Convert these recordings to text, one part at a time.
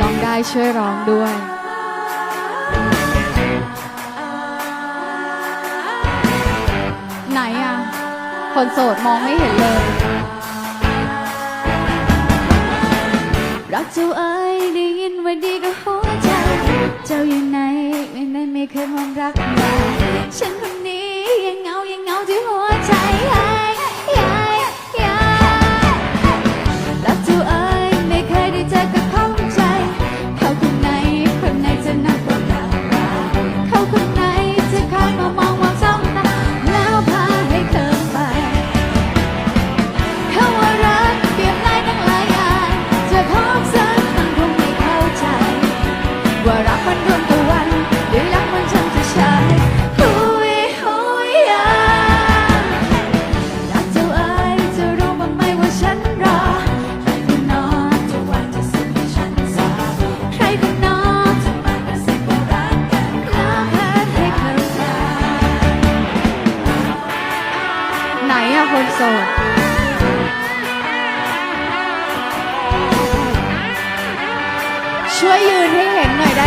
ร้องได้ช่วยร้องด้วยไหนอะ คนโสดมองไม่เห็นเลย what rapat runtuh ช่วยยืนให้เห็นหน่อยได้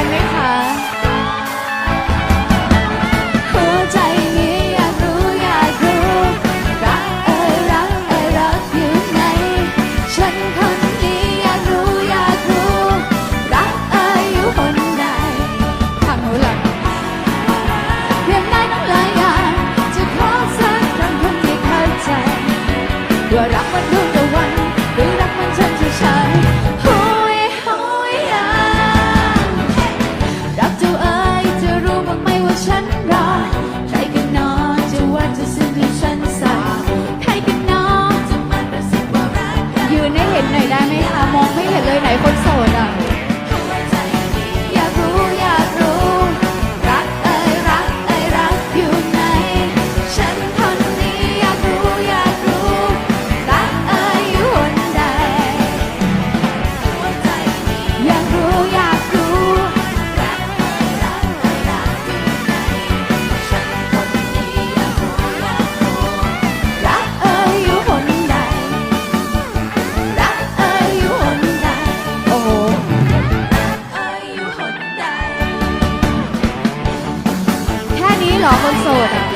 老公送我的。